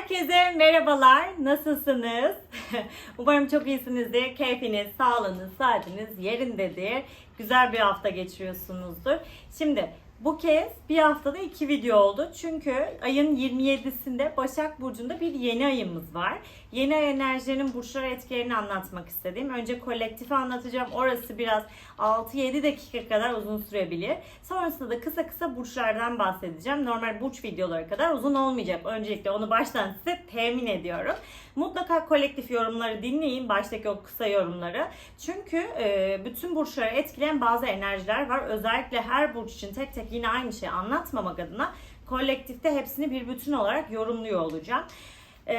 Herkese merhabalar. Nasılsınız? Umarım çok iyisinizdir. Keyfiniz, sağlığınız, saatiniz yerindedir. Güzel bir hafta geçiriyorsunuzdur. Şimdi bu kez bir haftada iki video oldu. Çünkü ayın 27'sinde Başak Burcu'nda bir yeni ayımız var. Yeni ay enerjilerinin burçlara etkilerini anlatmak istedim. Önce kolektifi anlatacağım. Orası biraz 6-7 dakika kadar uzun sürebilir. Sonrasında da kısa kısa burçlardan bahsedeceğim. Normal burç videoları kadar uzun olmayacak. Öncelikle onu baştan size temin ediyorum. Mutlaka kolektif yorumları dinleyin. Baştaki o kısa yorumları. Çünkü e, bütün burçları etkileyen bazı enerjiler var. Özellikle her burç için tek tek yine aynı şeyi anlatmamak adına kolektifte hepsini bir bütün olarak yorumluyor olacağım. Ee,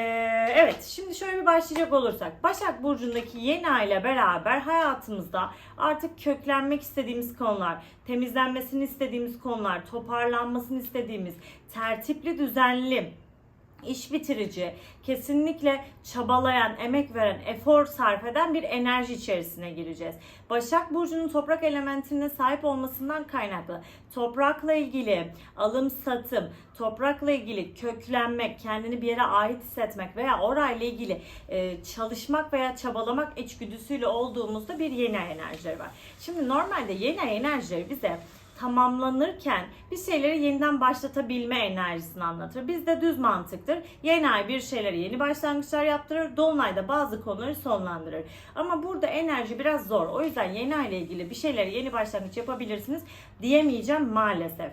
evet şimdi şöyle bir başlayacak olursak. Başak Burcu'ndaki yeni ay ile beraber hayatımızda artık köklenmek istediğimiz konular, temizlenmesini istediğimiz konular, toparlanmasını istediğimiz, tertipli, düzenli, iş bitirici, kesinlikle çabalayan, emek veren, efor sarf eden bir enerji içerisine gireceğiz. Başak Burcu'nun toprak elementine sahip olmasından kaynaklı toprakla ilgili alım satım, toprakla ilgili köklenmek, kendini bir yere ait hissetmek veya orayla ilgili e, çalışmak veya çabalamak içgüdüsüyle olduğumuzda bir yeni enerjileri var. Şimdi normalde yeni enerjileri bize tamamlanırken bir şeyleri yeniden başlatabilme enerjisini anlatır. Bizde düz mantıktır. Yeni ay bir şeyleri yeni başlangıçlar yaptırır. Dolunay bazı konuları sonlandırır. Ama burada enerji biraz zor. O yüzden yeni ay ile ilgili bir şeyleri yeni başlangıç yapabilirsiniz diyemeyeceğim maalesef.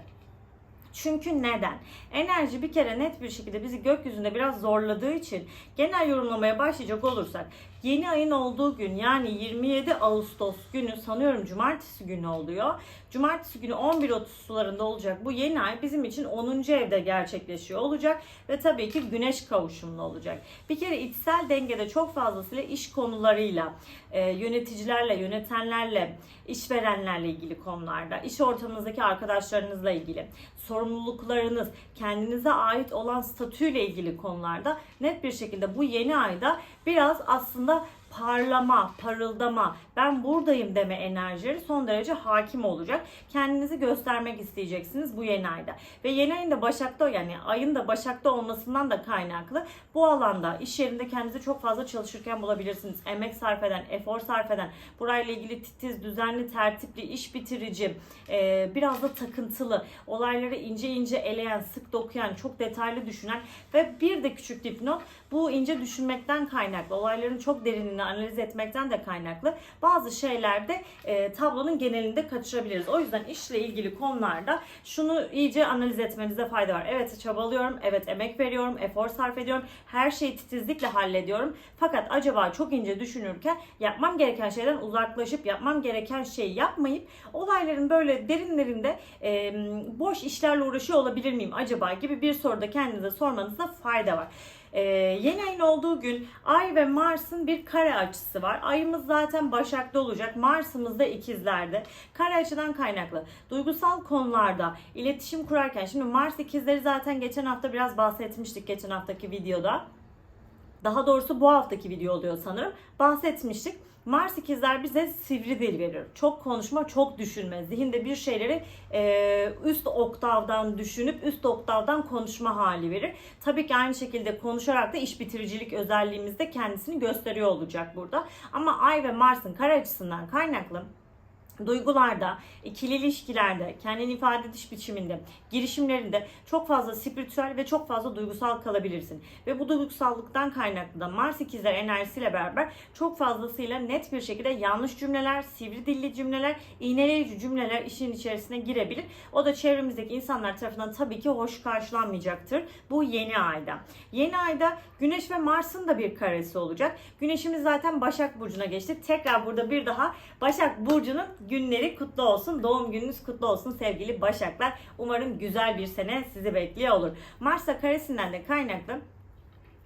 Çünkü neden? Enerji bir kere net bir şekilde bizi gökyüzünde biraz zorladığı için genel yorumlamaya başlayacak olursak yeni ayın olduğu gün yani 27 Ağustos günü sanıyorum cumartesi günü oluyor. Cumartesi günü 11.30 sularında olacak bu yeni ay bizim için 10. evde gerçekleşiyor olacak ve tabii ki güneş kavuşumlu olacak. Bir kere içsel dengede çok fazlasıyla iş konularıyla, e, yöneticilerle, yönetenlerle, işverenlerle ilgili konularda, iş ortamınızdaki arkadaşlarınızla ilgili, sorumluluklarınız, kendinize ait olan statüyle ilgili konularda net bir şekilde bu yeni ayda biraz aslında parlama, parıldama, ben buradayım deme enerjileri son derece hakim olacak. Kendinizi göstermek isteyeceksiniz bu yeni ayda. Ve yeni ayın da Başak'ta yani ayın da Başak'ta olmasından da kaynaklı bu alanda iş yerinde kendinizi çok fazla çalışırken bulabilirsiniz. Emek sarf eden, efor sarf eden, burayla ilgili titiz, düzenli, tertipli, iş bitirici, e, biraz da takıntılı, olayları ince ince eleyen, sık dokuyan, çok detaylı düşünen ve bir de küçük dipnot bu ince düşünmekten kaynaklı, olayların çok derinini analiz etmekten de kaynaklı bazı şeylerde e, tablonun genelinde kaçırabiliriz. O yüzden işle ilgili konularda şunu iyice analiz etmenize fayda var. Evet çabalıyorum, evet emek veriyorum, efor sarf ediyorum, her şeyi titizlikle hallediyorum. Fakat acaba çok ince düşünürken yapmam gereken şeyden uzaklaşıp yapmam gereken şeyi yapmayıp olayların böyle derinlerinde e, boş işlerle uğraşıyor olabilir miyim acaba gibi bir soruda kendinize sormanızda fayda var. Ee, yeni ayın olduğu gün Ay ve Mars'ın bir kare açısı var. Ayımız zaten Başak'ta olacak. Mars'ımız da ikizlerde. Kare açıdan kaynaklı. Duygusal konularda iletişim kurarken şimdi Mars ikizleri zaten geçen hafta biraz bahsetmiştik geçen haftaki videoda. Daha doğrusu bu haftaki video oluyor sanırım. Bahsetmiştik. Mars ikizler bize sivri dil verir. Çok konuşma, çok düşünme. Zihinde bir şeyleri e, üst oktavdan düşünüp üst oktavdan konuşma hali verir. Tabii ki aynı şekilde konuşarak da iş bitiricilik özelliğimizde kendisini gösteriyor olacak burada. Ama Ay ve Mars'ın kare açısından kaynaklı duygularda, ikili ilişkilerde, kendini ifade ediş biçiminde, girişimlerinde çok fazla spiritüel ve çok fazla duygusal kalabilirsin. Ve bu duygusallıktan kaynaklı da Mars ikizler enerjisiyle beraber çok fazlasıyla net bir şekilde yanlış cümleler, sivri dilli cümleler, iğneleyici cümleler işin içerisine girebilir. O da çevremizdeki insanlar tarafından tabii ki hoş karşılanmayacaktır bu yeni ayda. Yeni ayda Güneş ve Mars'ın da bir karesi olacak. Güneşimiz zaten Başak Burcu'na geçti. Tekrar burada bir daha Başak Burcu'nun günleri kutlu olsun. Doğum gününüz kutlu olsun sevgili Başaklar. Umarım güzel bir sene sizi bekliyor olur. Mars'a karesinden de kaynaklı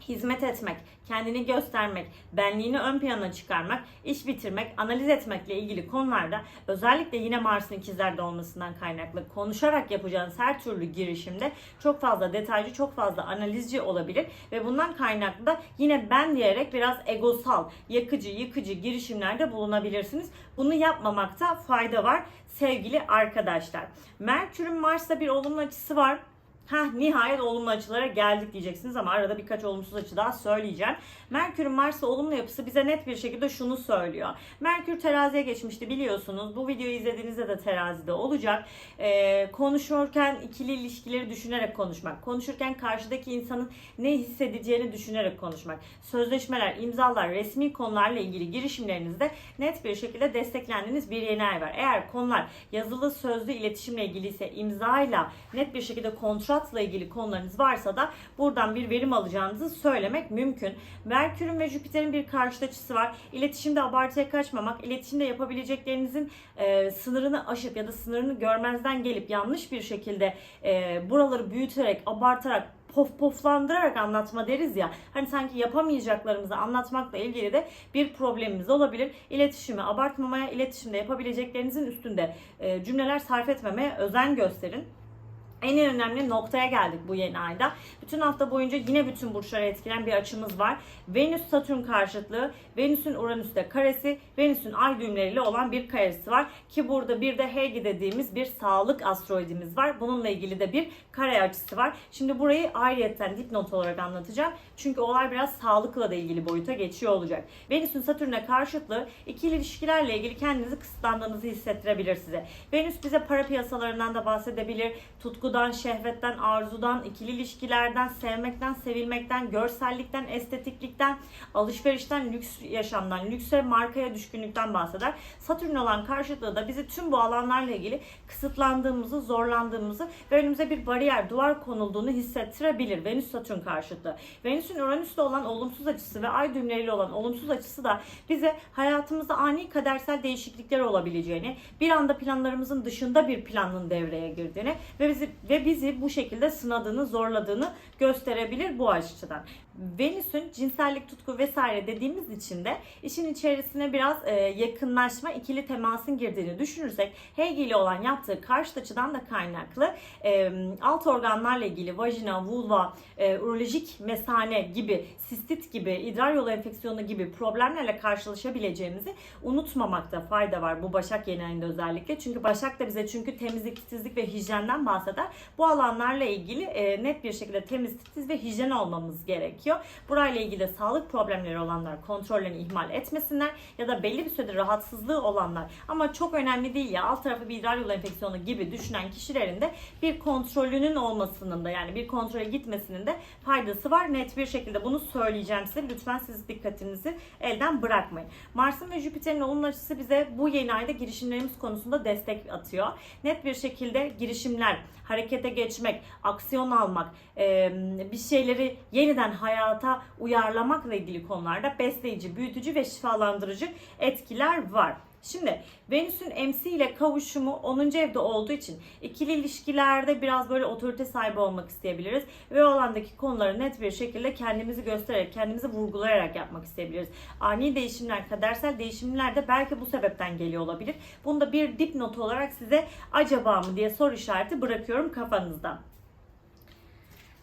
hizmet etmek, kendini göstermek, benliğini ön plana çıkarmak, iş bitirmek, analiz etmekle ilgili konularda özellikle yine Mars'ın ikizlerde olmasından kaynaklı konuşarak yapacağınız her türlü girişimde çok fazla detaycı, çok fazla analizci olabilir ve bundan kaynaklı da yine ben diyerek biraz egosal, yakıcı, yıkıcı girişimlerde bulunabilirsiniz. Bunu yapmamakta fayda var sevgili arkadaşlar. Merkür'ün Mars'ta bir olumlu açısı var. Heh, nihayet olumlu açılara geldik diyeceksiniz ama arada birkaç olumsuz açı daha söyleyeceğim. Merkür'ün Mars'la olumlu yapısı bize net bir şekilde şunu söylüyor. Merkür teraziye geçmişti biliyorsunuz. Bu videoyu izlediğinizde de terazide olacak. Ee, konuşurken ikili ilişkileri düşünerek konuşmak. Konuşurken karşıdaki insanın ne hissedeceğini düşünerek konuşmak. Sözleşmeler, imzalar, resmi konularla ilgili girişimlerinizde net bir şekilde desteklendiğiniz bir yeni ay var. Eğer konular yazılı sözlü iletişimle ilgili ise imzayla net bir şekilde kontratla ilgili konularınız varsa da buradan bir verim alacağınızı söylemek mümkün. Merkür'ün ve Jüpiter'in bir karşıt açısı var. İletişimde abartıya kaçmamak, iletişimde yapabileceklerinizin e, sınırını aşıp ya da sınırını görmezden gelip yanlış bir şekilde e, buraları büyüterek, abartarak pof poflandırarak anlatma deriz ya. Hani sanki yapamayacaklarımızı anlatmakla ilgili de bir problemimiz olabilir. İletişimi abartmamaya, iletişimde yapabileceklerinizin üstünde e, cümleler sarf etmemeye özen gösterin. En önemli noktaya geldik bu yeni ayda. Bütün hafta boyunca yine bütün burçları etkileyen bir açımız var. Venüs Satürn karşıtlığı, Venüs'ün Uranüs'te karesi, Venüs'ün ay düğümleriyle olan bir karesi var. Ki burada bir de Hegi dediğimiz bir sağlık asteroidimiz var. Bununla ilgili de bir kare açısı var. Şimdi burayı ayrıyetten dipnot olarak anlatacağım. Çünkü olay biraz sağlıkla da ilgili boyuta geçiyor olacak. Venüs'ün Satürn'e karşıtlığı ikili ilişkilerle ilgili kendinizi kısıtlandığınızı hissettirebilir size. Venüs bize para piyasalarından da bahsedebilir. Tutkudan, şehvetten, arzudan, ikili ilişkilerden, sevmekten, sevilmekten, görsellikten, estetiklikten, alışverişten, lüks yaşamdan, lükse markaya düşkünlükten bahseder. Satürn olan karşıtlığı da bizi tüm bu alanlarla ilgili kısıtlandığımızı, zorlandığımızı ve önümüze bir bariyer, duvar konulduğunu hissettirebilir. Venüs Satürn karşıtlığı. Venüs'ün Uranüs'le olan olumsuz açısı ve ay düğümleriyle olan olumsuz açısı da bize hayatımızda ani kadersel değişiklikler olabileceğini, bir anda planlarımızın dışında bir planın devreye girdiğini ve bizi ve bizi bu şekilde sınadığını, zorladığını gösterebilir bu açıdan. Venüs'ün cinsellik, tutku vesaire dediğimiz için de işin içerisine biraz e, yakınlaşma, ikili temasın girdiğini düşünürsek Hegel ile olan yaptığı karşıt açıdan da kaynaklı e, alt organlarla ilgili vajina, vulva, e, urolojik mesane gibi, sistit gibi, idrar yolu enfeksiyonu gibi problemlerle karşılaşabileceğimizi unutmamakta fayda var bu Başak yeni ayında özellikle. Çünkü Başak da bize çünkü temizlik, titizlik ve hijyenden bahseder. Bu alanlarla ilgili e, net bir şekilde temiz, titiz ve hijyen olmamız gerekiyor. Burayla ilgili sağlık problemleri olanlar kontrollerini ihmal etmesinler ya da belli bir süredir rahatsızlığı olanlar ama çok önemli değil ya alt tarafı bir idrar yolu enfeksiyonu gibi düşünen kişilerin de bir kontrolünün olmasının da yani bir kontrole gitmesinin de faydası var. Net bir şekilde bunu söyleyeceğim size. Lütfen siz dikkatinizi elden bırakmayın. Mars'ın ve Jüpiter'in olumlu açısı bize bu yeni ayda girişimlerimiz konusunda destek atıyor. Net bir şekilde girişimler, harekete geçmek, aksiyon almak, bir şeyleri yeniden hayata uyarlamakla ilgili konularda besleyici, büyütücü ve şifalandırıcı etkiler var. Şimdi Venüs'ün MC ile kavuşumu 10. evde olduğu için ikili ilişkilerde biraz böyle otorite sahibi olmak isteyebiliriz. Ve o alandaki konuları net bir şekilde kendimizi göstererek, kendimizi vurgulayarak yapmak isteyebiliriz. Ani değişimler, kadersel değişimler de belki bu sebepten geliyor olabilir. Bunu da bir dipnot olarak size acaba mı diye soru işareti bırakıyorum kafanızda.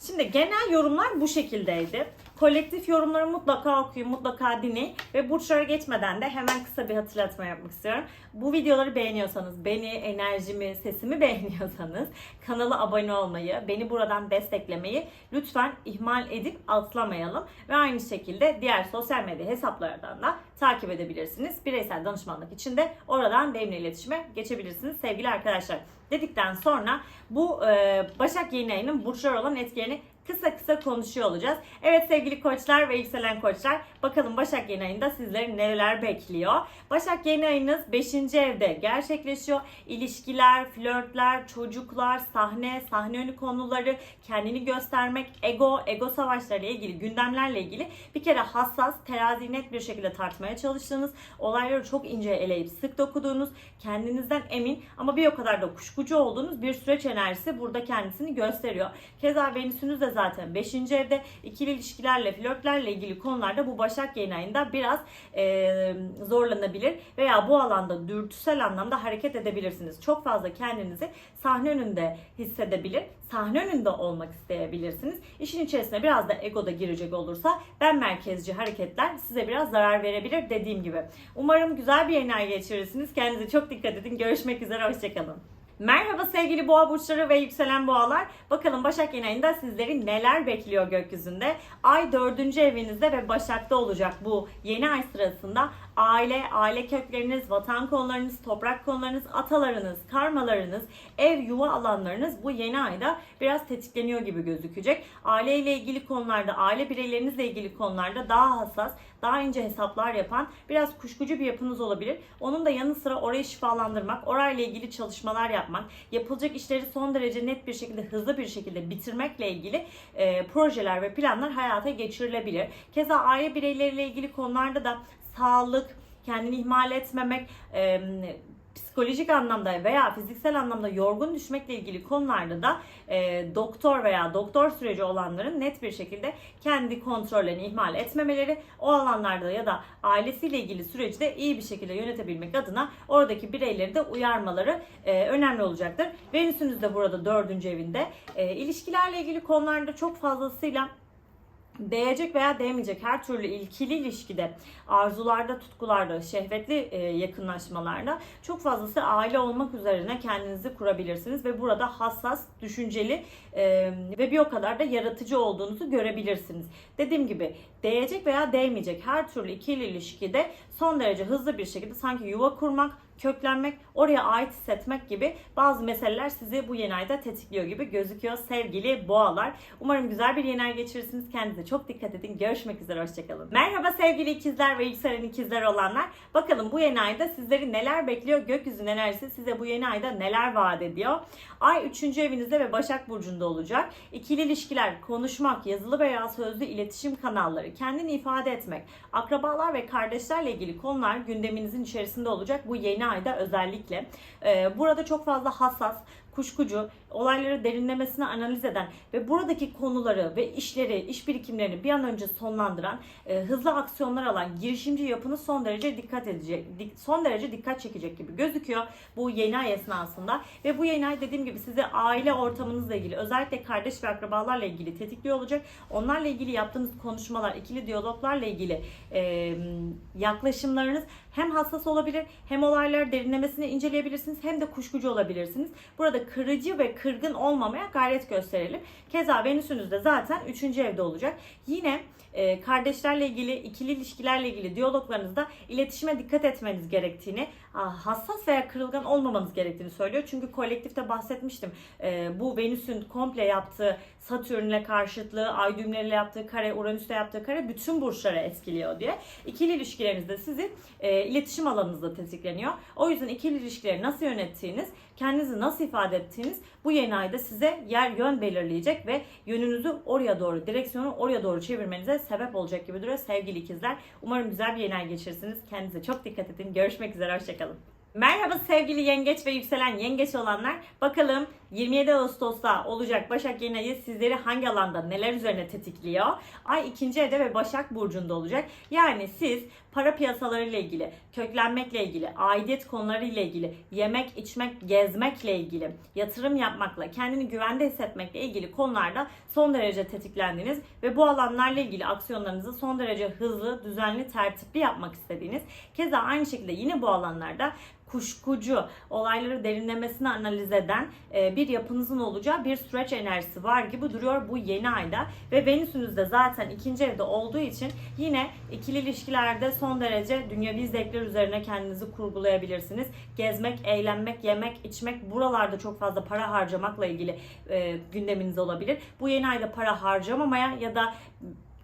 Şimdi genel yorumlar bu şekildeydi. Kolektif yorumları mutlaka okuyun, mutlaka dinleyin. Ve burçlara geçmeden de hemen kısa bir hatırlatma yapmak istiyorum. Bu videoları beğeniyorsanız, beni, enerjimi, sesimi beğeniyorsanız kanala abone olmayı, beni buradan desteklemeyi lütfen ihmal edip atlamayalım. Ve aynı şekilde diğer sosyal medya hesaplardan da takip edebilirsiniz. Bireysel danışmanlık için de oradan benimle iletişime geçebilirsiniz sevgili arkadaşlar. Dedikten sonra bu e, Başak yeni burçlar olan etkilerini kısa kısa konuşuyor olacağız. Evet sevgili koçlar ve yükselen koçlar bakalım Başak yeni ayında sizleri neler bekliyor. Başak yeni ayınız 5. evde gerçekleşiyor. İlişkiler, flörtler, çocuklar, sahne, sahne önü konuları, kendini göstermek, ego, ego savaşlarıyla ilgili, gündemlerle ilgili bir kere hassas, terazi net bir şekilde tartmaya çalıştığınız, olayları çok ince eleyip sık dokuduğunuz, kendinizden emin ama bir o kadar da kuşkucu olduğunuz bir süreç enerjisi burada kendisini gösteriyor. Keza Venüs'ünüz de zaten 5. evde ikili ilişkilerle, flörtlerle ilgili konularda bu Başak yeni ayında biraz e, zorlanabilir veya bu alanda dürtüsel anlamda hareket edebilirsiniz. Çok fazla kendinizi sahne önünde hissedebilir, sahne önünde olmak isteyebilirsiniz. İşin içerisine biraz da ego da girecek olursa ben merkezci hareketler size biraz zarar verebilir dediğim gibi. Umarım güzel bir yeni ay geçirirsiniz. Kendinize çok dikkat edin. Görüşmek üzere. Hoşçakalın. Merhaba sevgili boğa burçları ve yükselen boğalar. Bakalım Başak yeni ayında sizleri neler bekliyor gökyüzünde? Ay dördüncü evinizde ve Başak'ta olacak bu yeni ay sırasında aile, aile kökleriniz, vatan konularınız, toprak konularınız, atalarınız, karmalarınız, ev, yuva alanlarınız bu yeni ayda biraz tetikleniyor gibi gözükecek. Aileyle ilgili konularda, aile bireylerinizle ilgili konularda daha hassas, daha ince hesaplar yapan, biraz kuşkucu bir yapınız olabilir. Onun da yanı sıra orayı şifalandırmak, orayla ilgili çalışmalar yapmak, yapılacak işleri son derece net bir şekilde, hızlı bir şekilde bitirmekle ilgili e, projeler ve planlar hayata geçirilebilir. Keza aile bireyleriyle ilgili konularda da sağlık, kendini ihmal etmemek, e, psikolojik anlamda veya fiziksel anlamda yorgun düşmekle ilgili konularda da e, doktor veya doktor süreci olanların net bir şekilde kendi kontrollerini ihmal etmemeleri, o alanlarda ya da ailesiyle ilgili süreci de iyi bir şekilde yönetebilmek adına oradaki bireyleri de uyarmaları e, önemli olacaktır. Venüs'ünüz de burada dördüncü evinde. E, ilişkilerle ilgili konularda çok fazlasıyla değecek veya değmeyecek her türlü ilkili ilişkide, arzularda, tutkularda, şehvetli e, yakınlaşmalarda çok fazlası aile olmak üzerine kendinizi kurabilirsiniz ve burada hassas, düşünceli e, ve bir o kadar da yaratıcı olduğunuzu görebilirsiniz. Dediğim gibi değecek veya değmeyecek her türlü ikili ilişkide son derece hızlı bir şekilde sanki yuva kurmak, köklenmek, oraya ait hissetmek gibi bazı meseleler sizi bu yeni ayda tetikliyor gibi gözüküyor sevgili boğalar. Umarım güzel bir yeni ay geçirirsiniz. Kendinize çok dikkat edin. Görüşmek üzere. Hoşçakalın. Merhaba sevgili ikizler ve yükselen ikizler olanlar. Bakalım bu yeni ayda sizleri neler bekliyor? Gökyüzünün enerjisi size bu yeni ayda neler vaat ediyor? Ay 3. evinizde ve Başak Burcu'nda olacak. İkili ilişkiler, konuşmak, yazılı veya sözlü iletişim kanalları, kendini ifade etmek, akrabalar ve kardeşlerle ilgili konular gündeminizin içerisinde olacak bu yeni ayda özellikle. Ee, burada çok fazla hassas, kuşkucu, olayları derinlemesine analiz eden ve buradaki konuları ve işleri, iş birikimlerini bir an önce sonlandıran, e, hızlı aksiyonlar alan girişimci yapınız son derece dikkat edecek, son derece dikkat çekecek gibi gözüküyor bu yeni ay esnasında ve bu yeni ay dediğim gibi size aile ortamınızla ilgili, özellikle kardeş ve akrabalarla ilgili tetikliyor olacak. Onlarla ilgili yaptığınız konuşmalar, ikili diyaloglarla ilgili e, yaklaşımlarınız hem hassas olabilir, hem olayları derinlemesine inceleyebilirsiniz, hem de kuşkucu olabilirsiniz. Burada kırıcı ve kırgın olmamaya gayret gösterelim. Keza Venüs'ünüz de zaten 3. evde olacak. Yine e, kardeşlerle ilgili, ikili ilişkilerle ilgili diyaloglarınızda iletişime dikkat etmeniz gerektiğini, hassas veya kırılgan olmamanız gerektiğini söylüyor. Çünkü kolektifte bahsetmiştim. E, bu Venüs'ün komple yaptığı Satürn'le karşıtlığı, ay düğümleriyle yaptığı kare, Uranüs'le yaptığı kare bütün burçları etkiliyor diye. İkili ilişkilerinizde sizi e, iletişim alanınızda tetikleniyor. O yüzden ikili ilişkileri nasıl yönettiğiniz, kendinizi nasıl ifade ettiğiniz bu yeni ayda size yer yön belirleyecek ve yönünüzü oraya doğru, direksiyonu oraya doğru çevirmenize sebep olacak gibi duruyor sevgili ikizler. Umarım güzel bir yeni ay geçirirsiniz. Kendinize çok dikkat edin. Görüşmek üzere. Hoşçakalın. Merhaba sevgili yengeç ve yükselen yengeç olanlar. Bakalım 27 Ağustos'ta olacak Başak yeni ayı sizleri hangi alanda neler üzerine tetikliyor? Ay ikinci evde ve Başak Burcu'nda olacak. Yani siz para piyasalarıyla ilgili, köklenmekle ilgili, aidiyet konularıyla ilgili, yemek, içmek, gezmekle ilgili, yatırım yapmakla, kendini güvende hissetmekle ilgili konularda son derece tetiklendiğiniz ve bu alanlarla ilgili aksiyonlarınızı son derece hızlı, düzenli, tertipli yapmak istediğiniz. Keza aynı şekilde yine bu alanlarda kuşkucu, olayları derinlemesine analiz eden e, bir yapınızın olacağı bir süreç enerjisi var gibi duruyor bu yeni ayda. Ve Venüs'ünüz de zaten ikinci evde olduğu için yine ikili ilişkilerde son derece dünyevi zevkler üzerine kendinizi kurgulayabilirsiniz. Gezmek, eğlenmek, yemek, içmek buralarda çok fazla para harcamakla ilgili e, gündeminiz olabilir. Bu yeni ayda para harcamamaya ya da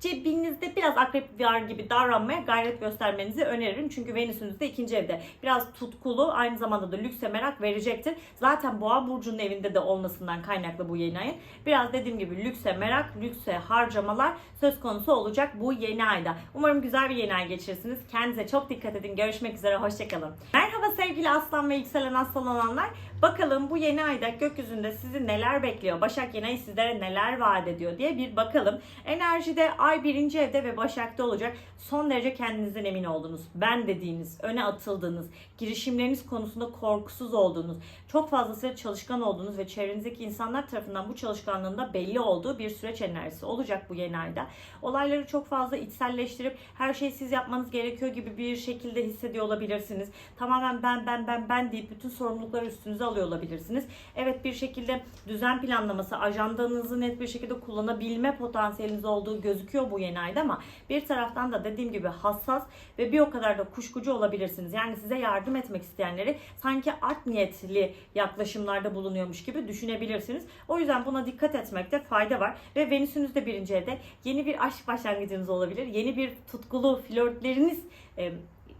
cebinizde biraz akrep var gibi davranmaya gayret göstermenizi öneririm. Çünkü Venüs'ünüz de ikinci evde. Biraz tutkulu aynı zamanda da lükse merak verecektir. Zaten Boğa Burcu'nun evinde de olmasından kaynaklı bu yeni ayın. Biraz dediğim gibi lükse merak, lükse harcamalar söz konusu olacak bu yeni ayda. Umarım güzel bir yeni ay geçirirsiniz. Kendinize çok dikkat edin. Görüşmek üzere. Hoşçakalın. Merhaba sevgili aslan ve yükselen aslan olanlar. Bakalım bu yeni ayda gökyüzünde sizi neler bekliyor? Başak yeni ayı sizlere neler vaat ediyor diye bir bakalım. Enerjide ay Ay birinci evde ve Başak'ta olacak. Son derece kendinizden emin olduğunuz, ben dediğiniz, öne atıldığınız, girişimleriniz konusunda korkusuz olduğunuz, çok fazlasıyla çalışkan olduğunuz ve çevrenizdeki insanlar tarafından bu çalışkanlığında belli olduğu bir süreç enerjisi olacak bu yeni ayda. Olayları çok fazla içselleştirip her şeyi siz yapmanız gerekiyor gibi bir şekilde hissediyor olabilirsiniz. Tamamen ben ben ben ben deyip bütün sorumlulukları üstünüze alıyor olabilirsiniz. Evet bir şekilde düzen planlaması, ajandanızı net bir şekilde kullanabilme potansiyeliniz olduğu gözüküyor bu yeni ayda ama bir taraftan da dediğim gibi hassas ve bir o kadar da kuşkucu olabilirsiniz. Yani size yardım etmek isteyenleri sanki art niyetli yaklaşımlarda bulunuyormuş gibi düşünebilirsiniz. O yüzden buna dikkat etmekte fayda var. Ve Venüs'ünüz de birinci evde yeni bir aşk başlangıcınız olabilir. Yeni bir tutkulu flörtleriniz e,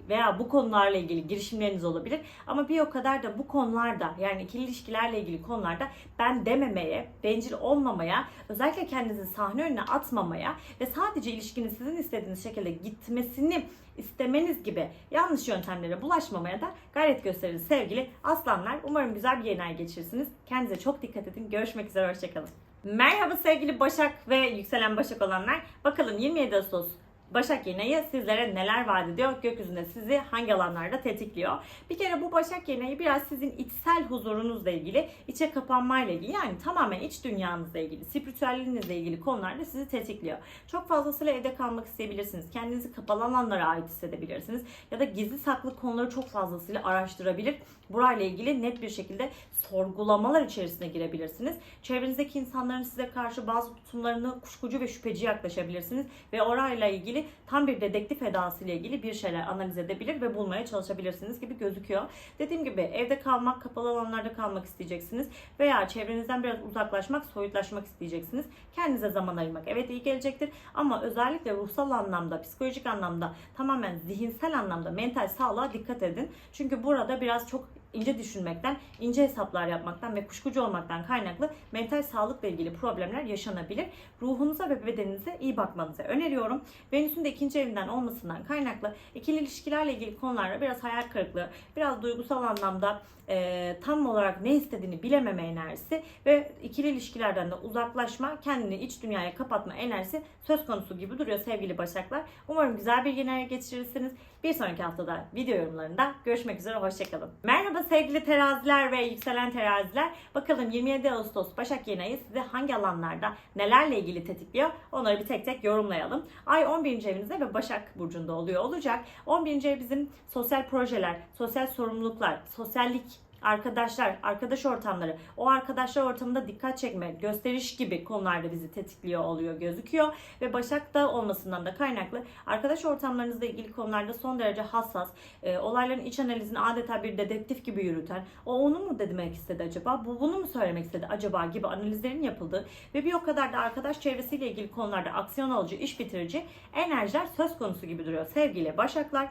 veya bu konularla ilgili girişimleriniz olabilir. Ama bir o kadar da bu konularda yani ikili ilişkilerle ilgili konularda ben dememeye, bencil olmamaya, özellikle kendinizi sahne önüne atmamaya ve sadece ilişkinin sizin istediğiniz şekilde gitmesini istemeniz gibi yanlış yöntemlere bulaşmamaya da gayret gösterin sevgili aslanlar. Umarım güzel bir yeni ay geçirirsiniz. Kendinize çok dikkat edin. Görüşmek üzere. Hoşçakalın. Merhaba sevgili Başak ve yükselen Başak olanlar. Bakalım 27 Ağustos Başak ayı sizlere neler vaat ediyor? Gökyüzünde sizi hangi alanlarda tetikliyor? Bir kere bu Başak ayı biraz sizin içsel huzurunuzla ilgili, içe kapanmayla ilgili yani tamamen iç dünyanızla ilgili, spiritüelliğinizle ilgili konularda sizi tetikliyor. Çok fazlasıyla evde kalmak isteyebilirsiniz. Kendinizi kapalı alanlara ait hissedebilirsiniz. Ya da gizli saklı konuları çok fazlasıyla araştırabilir. Burayla ilgili net bir şekilde sorgulamalar içerisine girebilirsiniz. Çevrenizdeki insanların size karşı bazı tutumlarını kuşkucu ve şüpheci yaklaşabilirsiniz. Ve orayla ilgili tam bir dedektif edasıyla ilgili bir şeyler analiz edebilir ve bulmaya çalışabilirsiniz gibi gözüküyor. Dediğim gibi evde kalmak, kapalı alanlarda kalmak isteyeceksiniz. Veya çevrenizden biraz uzaklaşmak, soyutlaşmak isteyeceksiniz. Kendinize zaman ayırmak evet iyi gelecektir. Ama özellikle ruhsal anlamda, psikolojik anlamda, tamamen zihinsel anlamda, mental sağlığa dikkat edin. Çünkü burada biraz çok ince düşünmekten, ince hesaplar yapmaktan ve kuşkucu olmaktan kaynaklı mental sağlıkla ilgili problemler yaşanabilir. Ruhunuza ve bedeninize iyi bakmanızı öneriyorum. Venüs'ün de ikinci evinden olmasından kaynaklı ikili ilişkilerle ilgili konularda biraz hayal kırıklığı, biraz duygusal anlamda e, tam olarak ne istediğini bilememe enerjisi ve ikili ilişkilerden de uzaklaşma, kendini iç dünyaya kapatma enerjisi söz konusu gibi duruyor sevgili Başaklar. Umarım güzel bir yeni geçirirsiniz. Bir sonraki haftada video yorumlarında görüşmek üzere. Hoşçakalın. Merhaba sevgili teraziler ve yükselen teraziler. Bakalım 27 Ağustos Başak yeni ayı size hangi alanlarda nelerle ilgili tetikliyor? Onları bir tek tek yorumlayalım. Ay 11. evinizde ve Başak Burcu'nda oluyor olacak. 11. ev bizim sosyal projeler, sosyal sorumluluklar, sosyallik arkadaşlar, arkadaş ortamları, o arkadaşlar ortamında dikkat çekme, gösteriş gibi konularda bizi tetikliyor oluyor gözüküyor. Ve Başak'ta olmasından da kaynaklı arkadaş ortamlarınızla ilgili konularda son derece hassas, e, olayların iç analizini adeta bir dedektif gibi yürüten, o onu mu demek istedi acaba, bu bunu mu söylemek istedi acaba? gibi analizlerin yapıldığı ve bir o kadar da arkadaş çevresiyle ilgili konularda aksiyon alıcı, iş bitirici enerjiler söz konusu gibi duruyor. Sevgili Başaklar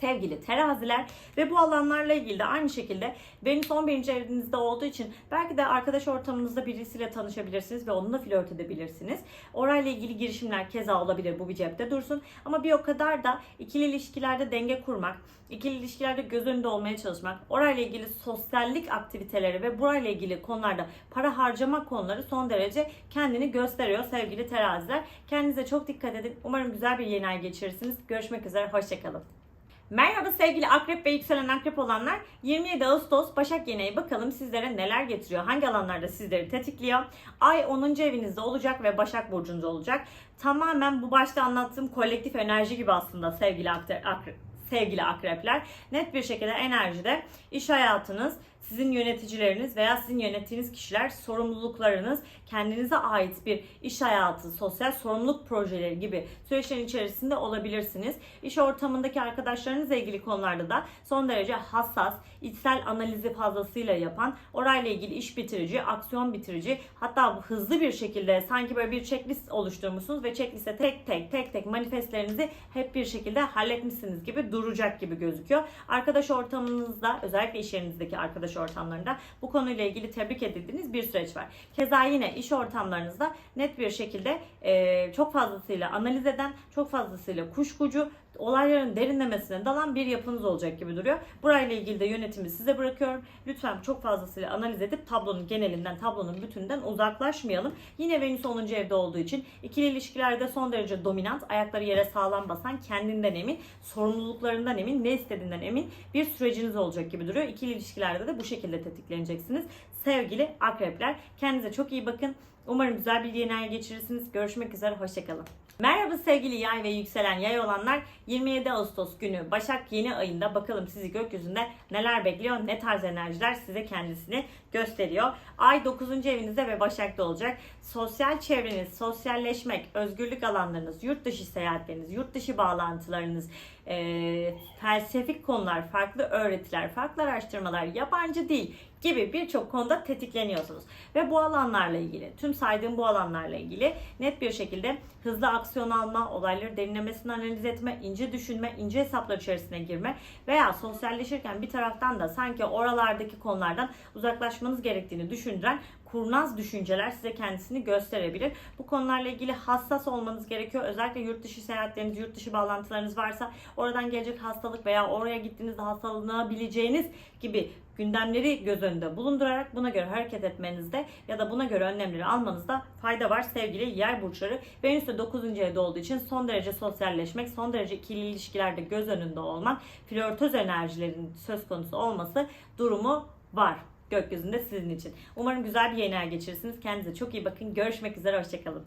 sevgili teraziler ve bu alanlarla ilgili de aynı şekilde Venüs 11. evinizde olduğu için belki de arkadaş ortamınızda birisiyle tanışabilirsiniz ve onunla flört edebilirsiniz. Orayla ilgili girişimler keza olabilir bu bir cepte dursun ama bir o kadar da ikili ilişkilerde denge kurmak, ikili ilişkilerde göz önünde olmaya çalışmak, orayla ilgili sosyallik aktiviteleri ve burayla ilgili konularda para harcama konuları son derece kendini gösteriyor sevgili teraziler. Kendinize çok dikkat edin. Umarım güzel bir yeni ay geçirirsiniz. Görüşmek üzere. Hoşçakalın. Merhaba sevgili akrep ve yükselen akrep olanlar. 27 Ağustos Başak Yeneği bakalım sizlere neler getiriyor? Hangi alanlarda sizleri tetikliyor? Ay 10. evinizde olacak ve Başak Burcu'nda olacak. Tamamen bu başta anlattığım kolektif enerji gibi aslında sevgili akrep, akrep sevgili akrepler. Net bir şekilde enerjide iş hayatınız, sizin yöneticileriniz veya sizin yönettiğiniz kişiler sorumluluklarınız, kendinize ait bir iş hayatı, sosyal sorumluluk projeleri gibi süreçlerin içerisinde olabilirsiniz. İş ortamındaki arkadaşlarınızla ilgili konularda da son derece hassas, içsel analizi fazlasıyla yapan, orayla ilgili iş bitirici, aksiyon bitirici, hatta hızlı bir şekilde sanki böyle bir checklist oluşturmuşsunuz ve checkliste tek tek tek tek manifestlerinizi hep bir şekilde halletmişsiniz gibi duracak gibi gözüküyor. Arkadaş ortamınızda özellikle iş yerinizdeki arkadaş ortamlarında bu konuyla ilgili tebrik edildiğiniz bir süreç var. Keza yine iş ortamlarınızda net bir şekilde e, çok fazlasıyla analiz eden, çok fazlasıyla kuşkucu, olayların derinlemesine dalan bir yapınız olacak gibi duruyor. Burayla ilgili de yönetimi size bırakıyorum. Lütfen çok fazlasıyla analiz edip tablonun genelinden, tablonun bütününden uzaklaşmayalım. Yine Venüs 10. evde olduğu için ikili ilişkilerde son derece dominant, ayakları yere sağlam basan, kendinden emin, sorumluluklarından emin, ne istediğinden emin bir süreciniz olacak gibi duruyor. İkili ilişkilerde de bu şekilde tetikleneceksiniz. Sevgili akrepler, kendinize çok iyi bakın. Umarım güzel bir yeni ay geçirirsiniz. Görüşmek üzere, hoşçakalın. Merhaba sevgili yay ve yükselen yay olanlar. 27 Ağustos günü Başak yeni ayında bakalım sizi gökyüzünde neler bekliyor, ne tarz enerjiler size kendisini gösteriyor. Ay 9. evinizde ve Başak'ta olacak. Sosyal çevreniz, sosyalleşmek, özgürlük alanlarınız, yurt dışı seyahatleriniz, yurt dışı bağlantılarınız, e, felsefik konular, farklı öğretiler, farklı araştırmalar, yabancı dil gibi birçok konuda tetikleniyorsunuz. Ve bu alanlarla ilgili, tüm saydığım bu alanlarla ilgili net bir şekilde hızlı aksiyon alma, olayları derinlemesine analiz etme, ince düşünme, ince hesaplar içerisine girme veya sosyalleşirken bir taraftan da sanki oralardaki konulardan uzaklaşmanız gerektiğini düşündüren kurnaz düşünceler size kendisini gösterebilir. Bu konularla ilgili hassas olmanız gerekiyor. Özellikle yurt dışı seyahatleriniz, yurt dışı bağlantılarınız varsa oradan gelecek hastalık veya oraya gittiğinizde hastalanabileceğiniz gibi gündemleri göz önünde bulundurarak buna göre hareket etmenizde ya da buna göre önlemleri almanızda fayda var sevgili yer burçları. Venüs de 9. evde olduğu için son derece sosyalleşmek, son derece ikili ilişkilerde göz önünde olmak, flörtöz enerjilerin söz konusu olması durumu var gökyüzünde sizin için. Umarım güzel bir yeni geçirirsiniz. Kendinize çok iyi bakın. Görüşmek üzere. Hoşçakalın.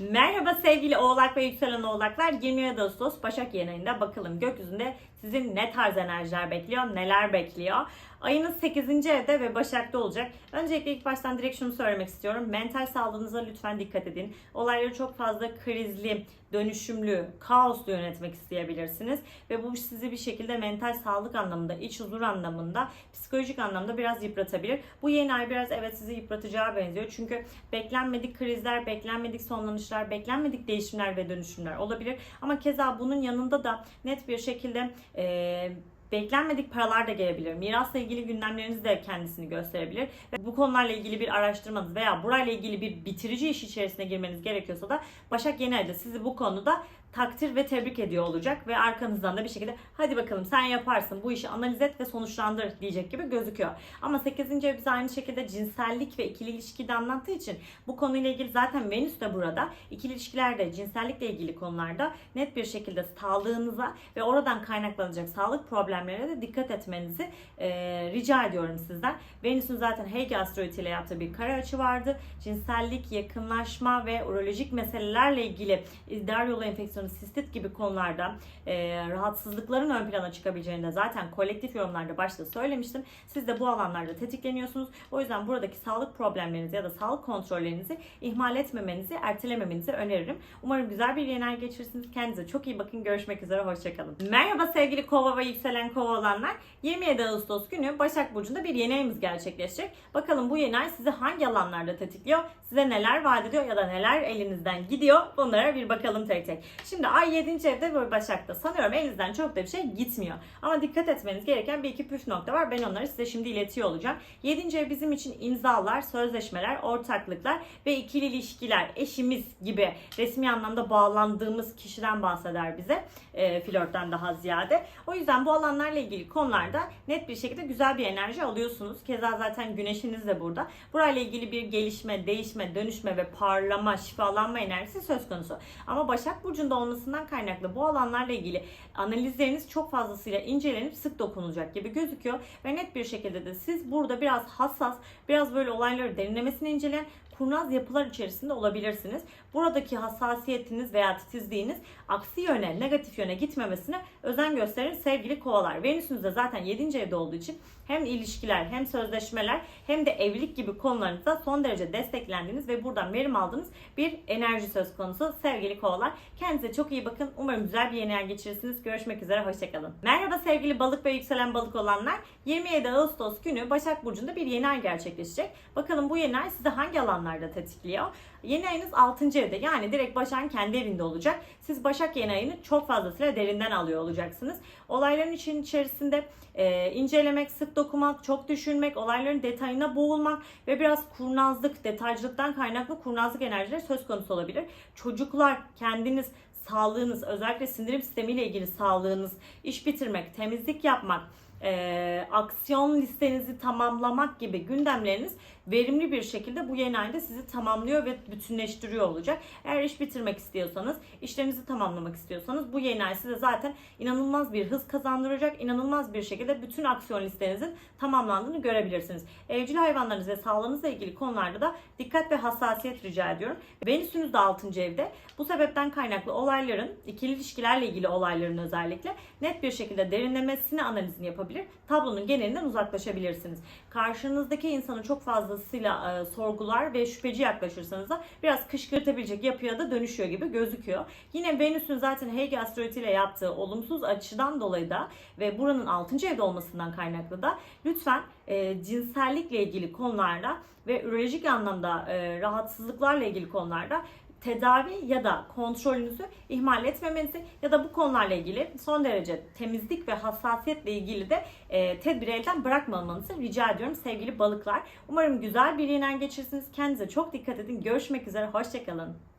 Merhaba sevgili oğlak ve yükselen oğlaklar. 27 Ağustos Başak yeni ayında bakalım gökyüzünde sizin ne tarz enerjiler bekliyor, neler bekliyor. Ayınız 8. evde ve Başak'ta olacak. Öncelikle ilk baştan direkt şunu söylemek istiyorum. Mental sağlığınıza lütfen dikkat edin. Olayları çok fazla krizli, dönüşümlü, kaoslu yönetmek isteyebilirsiniz. Ve bu sizi bir şekilde mental sağlık anlamında, iç huzur anlamında, psikolojik anlamda biraz yıpratabilir. Bu yeni ay biraz evet sizi yıpratacağı benziyor. Çünkü beklenmedik krizler, beklenmedik sonlanışlar, beklenmedik değişimler ve dönüşümler olabilir. Ama keza bunun yanında da net bir şekilde eee beklenmedik paralar da gelebilir. Mirasla ilgili gündemleriniz de kendisini gösterebilir. Ve bu konularla ilgili bir araştırmanız veya burayla ilgili bir bitirici iş içerisine girmeniz gerekiyorsa da Başak Yeni Ay'da sizi bu konuda takdir ve tebrik ediyor olacak ve arkanızdan da bir şekilde hadi bakalım sen yaparsın bu işi analiz et ve sonuçlandır diyecek gibi gözüküyor. Ama 8. ev bize aynı şekilde cinsellik ve ikili ilişki de anlattığı için bu konuyla ilgili zaten Venüs de burada ikili ilişkilerde cinsellikle ilgili konularda net bir şekilde sağlığınıza ve oradan kaynaklanacak sağlık problemlerine de dikkat etmenizi e, rica ediyorum sizden. Venüs'ün zaten Hege asteroidi ile yaptığı bir kare açı vardı. Cinsellik, yakınlaşma ve urolojik meselelerle ilgili idrar yolu enfeksiyonu, sistit gibi konularda e, rahatsızlıkların ön plana çıkabileceğini de zaten kolektif yorumlarda başta söylemiştim. Siz de bu alanlarda tetikleniyorsunuz. O yüzden buradaki sağlık problemlerinizi ya da sağlık kontrollerinizi ihmal etmemenizi, ertelememenizi öneririm. Umarım güzel bir yeni ay geçirirsiniz. Kendinize çok iyi bakın. Görüşmek üzere. Hoşçakalın. Merhaba sevgili kova ve yükselen kova olanlar. 27 Ağustos günü Başak Burcu'nda bir yeni ayımız gerçekleşecek. Bakalım bu yeni ay sizi hangi alanlarda tetikliyor? Size neler vaat ediyor ya da neler elinizden gidiyor? Bunlara bir bakalım tek tek. Şimdi ay 7. evde ve Başak'ta. Sanıyorum elinizden çok da bir şey gitmiyor. Ama dikkat etmeniz gereken bir iki püf nokta var. Ben onları size şimdi iletiyor olacağım. 7. ev bizim için imzalar, sözleşmeler, ortaklıklar ve ikili ilişkiler, eşimiz gibi resmi anlamda bağlandığımız kişiden bahseder bize. E, flörtten daha ziyade. O yüzden bu alanlarla ilgili konularda net bir şekilde güzel bir enerji alıyorsunuz. Keza zaten güneşiniz de burada. Burayla ilgili bir gelişme, değişme, dönüşme ve parlama, şifalanma enerjisi söz konusu. Ama Başak Burcu'nda olmasından kaynaklı bu alanlarla ilgili analizleriniz çok fazlasıyla incelenip sık dokunulacak gibi gözüküyor. Ve net bir şekilde de siz burada biraz hassas, biraz böyle olayları derinlemesine inceleyen kurnaz yapılar içerisinde olabilirsiniz. Buradaki hassasiyetiniz veya titizliğiniz aksi yöne, negatif yöne gitmemesine özen gösterin sevgili kovalar. Venüs'ünüz de zaten 7. evde olduğu için hem ilişkiler hem sözleşmeler hem de evlilik gibi konularınızda son derece desteklendiğiniz ve buradan verim aldığınız bir enerji söz konusu sevgili kovalar. Kendinize çok iyi bakın. Umarım güzel bir yeni ay geçirirsiniz. Görüşmek üzere. Hoşçakalın. Merhaba sevgili balık ve yükselen balık olanlar. 27 Ağustos günü Başak Burcu'nda bir yeni ay gerçekleşecek. Bakalım bu yeni ay size hangi alanlar hayvanlarda tetikliyor. Yeni ayınız 6. evde yani direkt Başak'ın kendi evinde olacak. Siz Başak yeni ayını çok fazlasıyla derinden alıyor olacaksınız. Olayların için içerisinde e, incelemek, sık dokumak, çok düşünmek, olayların detayına boğulmak ve biraz kurnazlık, detaycılıktan kaynaklı kurnazlık enerjileri söz konusu olabilir. Çocuklar, kendiniz, sağlığınız, özellikle sindirim sistemiyle ilgili sağlığınız, iş bitirmek, temizlik yapmak, e, aksiyon listenizi tamamlamak gibi gündemleriniz verimli bir şekilde bu yeni ayda sizi tamamlıyor ve bütünleştiriyor olacak. Eğer iş bitirmek istiyorsanız, işlerinizi tamamlamak istiyorsanız bu yeni ay size zaten inanılmaz bir hız kazandıracak, inanılmaz bir şekilde bütün aksiyon listenizin tamamlandığını görebilirsiniz. Evcil hayvanlarınız ve sağlığınızla ilgili konularda da dikkat ve hassasiyet rica ediyorum. Venüsünüz de 6. evde. Bu sebepten kaynaklı olayların, ikili ilişkilerle ilgili olayların özellikle net bir şekilde derinlemesine analizini yapabilir. Tablonun genelinden uzaklaşabilirsiniz. Karşınızdaki insanı çok fazlasıyla e, sorgular ve şüpheci yaklaşırsanız da biraz kışkırtabilecek yapıya da dönüşüyor gibi gözüküyor. Yine Venüs'ün zaten Hege asteroidi ile yaptığı olumsuz açıdan dolayı da ve buranın 6. evde olmasından kaynaklı da lütfen e, cinsellikle ilgili konularda ve ürolojik anlamda e, rahatsızlıklarla ilgili konularda tedavi ya da kontrolünüzü ihmal etmemenizi ya da bu konularla ilgili son derece temizlik ve hassasiyetle ilgili de e, tedbiri elden bırakmamanızı rica ediyorum sevgili balıklar. Umarım güzel bir yenen geçirsiniz. Kendinize çok dikkat edin. Görüşmek üzere. Hoşçakalın.